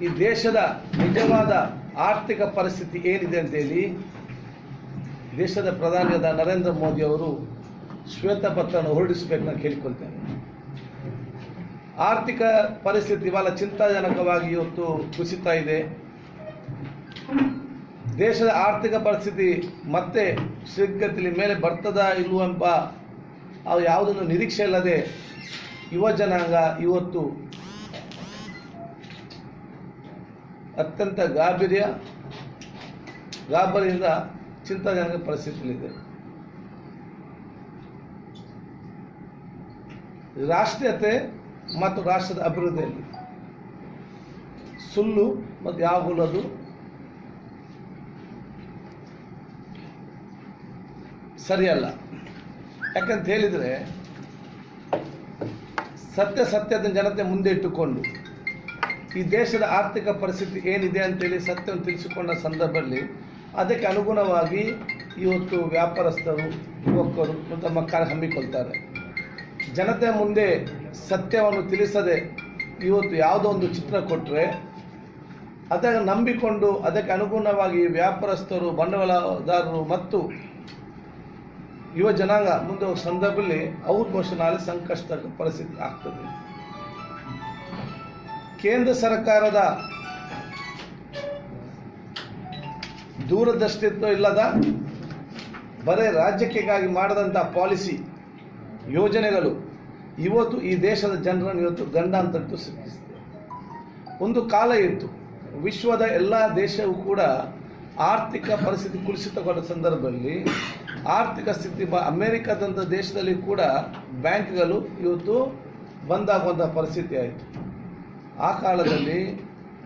ಈ ದೇಶದ ನಿಜವಾದ ಆರ್ಥಿಕ ಪರಿಸ್ಥಿತಿ ಏನಿದೆ ಅಂತೇಳಿ ದೇಶದ ಪ್ರಧಾನಿಯಾದ ನರೇಂದ್ರ ಮೋದಿ ಅವರು ಶ್ವೇತಪತ್ರವನ್ನು ಹೊರಡಿಸಬೇಕು ನಾನು ಕೇಳಿಕೊಳ್ತೇನೆ ಆರ್ಥಿಕ ಪರಿಸ್ಥಿತಿ ಬಹಳ ಚಿಂತಾಜನಕವಾಗಿ ಇವತ್ತು ಕುಸಿತಾ ಇದೆ. ದೇಶದ ಆರ್ಥಿಕ ಪರಿಸ್ಥಿತಿ ಮತ್ತೆ ಶೀಘ್ರತೆಯಲ್ಲಿ ಮೇಲೆ ಬರ್ತದ ಇಲ್ಲವೆಂಬ ಅವು ಯಾವುದನ್ನು ನಿರೀಕ್ಷೆ ಇಲ್ಲದೆ ಯುವ ಜನಾಂಗ ಇವತ್ತು ಅತ್ಯಂತ ಗಾಬರಿಯ ಗಾಬರಿಯಿಂದ ಚಿಂತಾಜನಕ ಪರಿಸ್ಥಿತಿಯಲ್ಲಿದೆ. ರಾಷ್ಟ್ರೀಯತೆ ಮತ್ತು ರಾಷ್ಟ್ರದ ಅಭಿವೃದ್ಧಿಯಲ್ಲಿ ಸುಳ್ಳು ಮತ್ತು ಯಾವಾಗಲೂ ಸರಿಯಲ್ಲ. ಯಾಕಂತ ಹೇಳಿದರೆ ಸತ್ಯ ಸತ್ಯದ ಜನತೆ ಮುಂದೆ ಇಟ್ಟುಕೊಂಡು ಈ ದೇಶದ ಆರ್ಥಿಕ ಪರಿಸ್ಥಿತಿ ಏನಿದೆ ಅಂತೇಳಿ ಸತ್ಯವನ್ನು ತಿಳಿಸಿಕೊಂಡ ಸಂದರ್ಭದಲ್ಲಿ ಅದಕ್ಕೆ ಅನುಗುಣವಾಗಿ ಇವತ್ತು ವ್ಯಾಪಾರಸ್ಥರು, ಯುವಕರು ತಮ್ಮ ಕಾರ್ಯ ಹಮ್ಮಿಕೊಳ್ತಾರೆ. ಜನತೆ ಮುಂದೆ ಸತ್ಯವನ್ನು ತಿಳಿಸದೆ ಇವತ್ತು ಯಾವುದೋ ಒಂದು ಚಿತ್ರ ಕೊಟ್ಟರೆ ಅದನ್ನು ನಂಬಿಕೊಂಡು ಅದಕ್ಕೆ ಅನುಗುಣವಾಗಿ ವ್ಯಾಪಾರಸ್ಥರು, ಬಂಡವಾಳದಾರರು ಮತ್ತು ಯುವ ಜನಾಂಗ ಮುಂದೆ ಸಂದರ್ಭದಲ್ಲಿ ಅವ್ರ ನಾಳೆ ಸಂಕಷ್ಟ ಪರಿಸ್ಥಿತಿ ಆಗ್ತದೆ. ಕೇಂದ್ರ ಸರ್ಕಾರದ ದೂರದೃಷ್ಟಿತ್ವ ಇಲ್ಲದ, ಬರೇ ರಾಜ್ಯಕ್ಕೆಗಾಗಿ ಮಾಡಿದಂಥ ಪಾಲಿಸಿ ಯೋಜನೆಗಳು ಇವತ್ತು ಈ ದೇಶದ ಜನರನ್ನು ಇವತ್ತು ಗಂಡಾಂತರಕ್ಕೂ ಸಿಕ್ಕಿಸಿದೆ ಒಂದು ಕಾಲ ಇತ್ತು. ವಿಶ್ವದ ಎಲ್ಲ ದೇಶವೂ ಕೂಡ ಆರ್ಥಿಕ ಪರಿಸ್ಥಿತಿ ಕುಸಿತಗೊಂಡ ಸಂದರ್ಭದಲ್ಲಿ ಆರ್ಥಿಕ ಸ್ಥಿತಿ ಬ ಅಮೇರಿಕಾದಂಥ ದೇಶದಲ್ಲಿ ಕೂಡ ಬ್ಯಾಂಕ್ಗಳು ಇವತ್ತು ಬಂದಾಗುವಂಥ ಪರಿಸ್ಥಿತಿ ಆಯಿತು. ಆ ಕಾಲದಲ್ಲಿ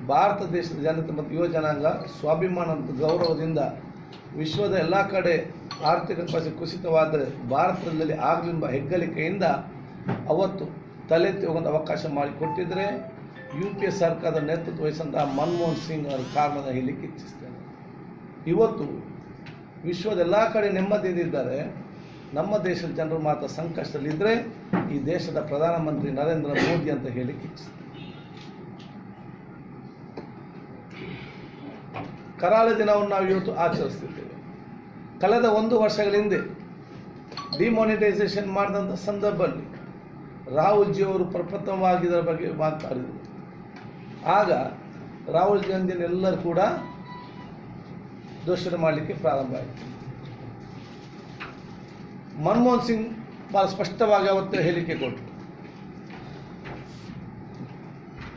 ಭಾರತ ದೇಶದ ಜನತೆ ಮತ್ತು ಯುವ ಜನಾಂಗ ಸ್ವಾಭಿಮಾನ ಮತ್ತು ಗೌರವದಿಂದ ವಿಶ್ವದ ಎಲ್ಲ ಕಡೆ ಆರ್ಥಿಕ ಕುಸಿತವಾದರೆ ಭಾರತದಲ್ಲಿ ಆಗಲಿಂಬ ಹೆಗ್ಗಳಿಕೆಯಿಂದ ಅವತ್ತು ತಲೆತ್ತಿ ಒಂದು ಅವಕಾಶ ಮಾಡಿಕೊಟ್ಟಿದ್ದರೆ ಯು ಪಿ ಎ ಸರ್ಕಾರದ ನೇತೃತ್ವ ವಹಿಸಿದಂತಹ ಮನಮೋಹನ್ ಸಿಂಗ್ ಅವರ ಕಾರಣದ ಹೇಳಲಿಕ್ಕೆ ಇಚ್ಛಿಸ್ತೇನೆ ಇವತ್ತು ವಿಶ್ವದ ಎಲ್ಲ ಕಡೆ ನೆಮ್ಮದಿಯಿಂದಿದ್ದಾರೆ ನಮ್ಮ ದೇಶದ ಜನರು ಮಾತ್ರ ಸಂಕಷ್ಟದಲ್ಲಿದ್ದರೆ ಈ ದೇಶದ ಪ್ರಧಾನಮಂತ್ರಿ ನರೇಂದ್ರ ಮೋದಿ ಅಂತ ಹೇಳಲಿಕ್ಕೆ ಇಚ್ಛಿಸ್ತೇನೆ ಕರಾಳ ದಿನವನ್ನು ನಾವು ಇವತ್ತು ಆಚರಿಸ್ತಿದ್ದೇವೆ ಕಳೆದ ಒಂದು ವರ್ಷಗಳ ಹಿಂದೆ ಡಿಮಾನಿಟೈಸೇಷನ್ ಮಾಡಿದಂಥ ಸಂದರ್ಭದಲ್ಲಿ ರಾಹುಲ್ ಜಿ ಅವರು ಪ್ರಪ್ರಥಮವಾಗಿ ಇದರ ಬಗ್ಗೆ ಮಾತಾಡಿದರು. ಆಗ ರಾಹುಲ್ ಗಾಂಧಿಯನ್ನೆಲ್ಲರೂ ಕೂಡ ದೋಷಣೆ ಮಾಡಲಿಕ್ಕೆ ಪ್ರಾರಂಭ ಆಯಿತು. ಮನಮೋಹನ್ ಸಿಂಗ್ ಭಾಳ ಸ್ಪಷ್ಟವಾಗಿ ಅವತ್ತು ಹೇಳಿಕೆ ಕೊಟ್ಟರು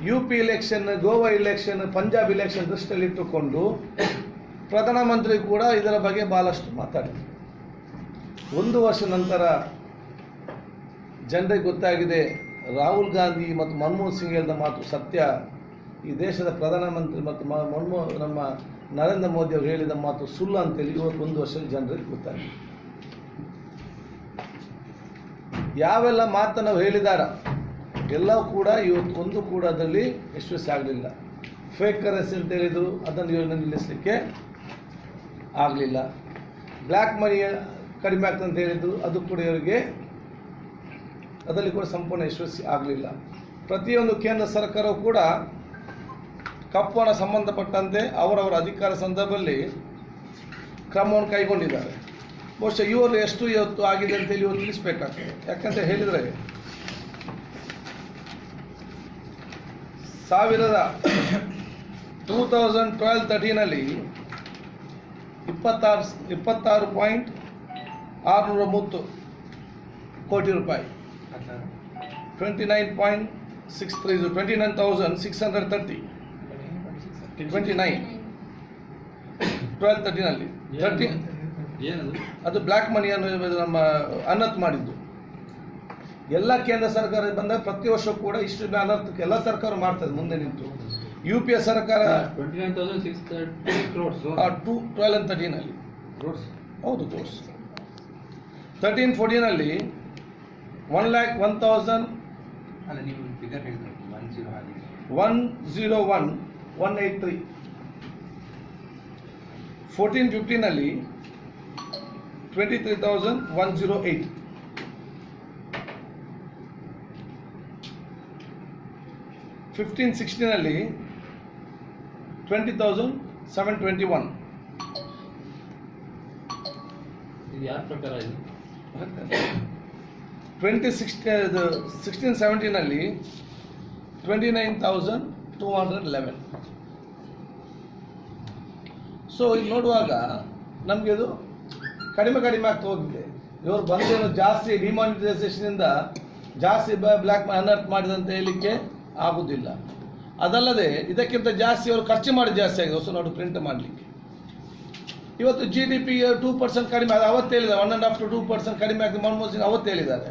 U P election Goa election Punjab election ದೃಷ್ಟಿಯಲ್ಲಿಟ್ಟುಕೊಂಡು ಪ್ರಧಾನಮಂತ್ರಿ ಕೂಡ ಇದರ ಬಗ್ಗೆ ಭಾಳಷ್ಟು ಮಾತಾಡಿದರು. ಒಂದು ವರ್ಷ ನಂತರ ಜನರಿಗೆ ಗೊತ್ತಾಗಿದೆ, ರಾಹುಲ್ ಗಾಂಧಿ ಮತ್ತು ಮನಮೋಹನ್ ಸಿಂಗ್ ಹೇಳಿದ ಮಾತು ಸತ್ಯ. ಈ ದೇಶದ ಪ್ರಧಾನಮಂತ್ರಿ ಮತ್ತು ಮನಮೋ, ನಮ್ಮ ನರೇಂದ್ರ ಮೋದಿ ಅವರು ಹೇಳಿದ ಮಾತು ಸುಳ್ಳು ಅಂತೇಳಿ ಇವತ್ತು ಒಂದು ವರ್ಷದ ಜನರಿಗೆ ಗೊತ್ತಾಗಿದೆ. ಯಾವೆಲ್ಲ ಮಾತನ್ನು ಹೇಳಿದಾರ? ಎಲ್ಲವೂ ಕೂಡ ಇವತ್ತು ಒಂದು ಕೂಡ ಅದರಲ್ಲಿ ಯಶಸ್ವಿ ಆಗಲಿಲ್ಲ. ಫೇಕ್ ಕರೆನ್ಸಿ ಅಂತ ಹೇಳಿದರು, ಅದನ್ನು ಯೋಜನೆ ನಿಲ್ಲಿಸಲಿಕ್ಕೆ ಆಗಲಿಲ್ಲ. ಬ್ಲ್ಯಾಕ್ ಮನಿ ಕಡಿಮೆ ಆಗ್ತದೆ ಅಂತ ಹೇಳಿದ್ರು, ಅದು ಕೂಡ ಇವರಿಗೆ ಅದರಲ್ಲಿ ಕೂಡ ಸಂಪೂರ್ಣ ಯಶಸ್ವಿ ಆಗಲಿಲ್ಲ. ಪ್ರತಿಯೊಂದು ಕೇಂದ್ರ ಸರ್ಕಾರವು ಕೂಡ ಕಪ್ಪು ಹಣ ಸಂಬಂಧಪಟ್ಟಂತೆ ಅವರವರ ಅಧಿಕಾರ ಸಂದರ್ಭದಲ್ಲಿ ಕ್ರಮವನ್ನು ಕೈಗೊಂಡಿದ್ದಾರೆ. ಬಹುಶಃ ಇವರು ಎಷ್ಟು ಇವತ್ತು ಆಗಿದೆ ಅಂತೇಳಿ ಇವರು ತಿಳಿಸ್ಬೇಕಾಗ್ತದೆ. ಯಾಕಂತ ಹೇಳಿದರೆ ಸಾವಿರದ ಟೂ ತೌಸಂಡ್ ಟ್ವೆಲ್ ತರ್ಟೀನಲ್ಲಿ ಇಪ್ಪತ್ತಾರು ಇಪ್ಪತ್ತಾರು ಪಾಯಿಂಟ್ ಆರುನೂರ ಮೂವತ್ತು ಕೋಟಿ ರೂಪಾಯಿ. Twenty nine point six three twenty nine thousand six hundred thirty twenty nine twelve ತರ್ಟಿನಲ್ಲಿ thirty ಅದು ಬ್ಲ್ಯಾಕ್ ಮನಿಯನ್ನು ನಮ್ಮ ಅನ್ನತ್ ಮಾಡಿದ್ದು. ಎಲ್ಲ ಕೇಂದ್ರ ಸರ್ಕಾರ ಬಂದಾಗ ಪ್ರತಿ ವರ್ಷ ಕೂಡ ಇಷ್ಟು ಅನರ್ಥಕ್ಕೆ ಎಲ್ಲ ಸರ್ಕಾರ ಮಾಡ್ತದೆ ಮುಂದೆ ನಿಂತು. ಯು ಪಿ ಎ ಸರ್ಕಾರ twenty nine thousand six thirty crores two twelve and ತರ್ಟೀನಲ್ಲಿ ಹೌದು course thirteen ಫೋರ್ಟೀನಲ್ಲಿ one lakh one thousand one zero one one eight three fourteen ಫಿಫ್ಟೀನಲ್ಲಿ twenty three thousand one zero eight fifteen ಸಿಕ್ಸ್ಟೀನಲ್ಲಿ twenty thousand seven twenty one ಇದು ಯಾರ ಪ್ರಕಾರ ಇದು? Twenty six sixteen ಸೆವೆಂಟೀನಲ್ಲಿ twenty nine thousand two hundred eleven so ಇಲ್ಲಿ ನೋಡುವಾಗ ನಮಗೆ ಇದು ಕಡಿಮೆ ಕಡಿಮೆ ಆಗ್ತಾ ಹೋಗಿದೆ. ಇವರು ಬಂದೇನು ಜಾಸ್ತಿ ಡಿಮಾನಿಟೈಸೇಷನಿಂದ ಜಾಸ್ತಿ ಬ್ಲ್ಯಾಕ್ ಅನರ್ಟ್ ಮಾಡಿದಂತ ಹೇಳಲಿಕ್ಕೆ ಆಗುವುದಿಲ್ಲ ಅದಲ್ಲದೆ ಇದಕ್ಕಿಂತ ಜಾಸ್ತಿ ಅವರು ಖರ್ಚು ಮಾಡಿ ಜಾಸ್ತಿ ಆಗಿದೆ. ಹೊಸ ನೋಟು ಪ್ರಿಂಟ್ ಮಾಡಲಿಕ್ಕೆ. ಇವತ್ತು G D P two percent ಕಡಿಮೆ ಅದು ಅವತ್ತು ಹೇಳಿದ್ದಾರೆ. One and half to two percent ಕಡಿಮೆ ಆಗಿದೆ. ಮನಮೋಹನ್ ಸಿಂಗ್ ಅವತ್ತು ಹೇಳಿದ್ದಾರೆ.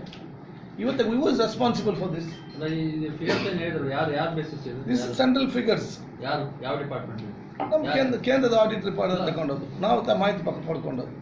ಇವತ್ತು who is responsible for this this? Central figures ಯಾರು ಯಾವ ಡಿಪಾರ್ಟ್ಮೆಂಟ್ ನಮ್ಮ ಕೇಂದ್ರ ಕೇಂದ್ರದ ಆಡಿಟ್ ರಿಪೋರ್ಟ್ ತಗೊಂಡದ್ದು. ನಾವು ತ ಮಾಹಿತಿ ಪಕ್ಕ ಪಡ್ಕೊಂಡದ್ದು.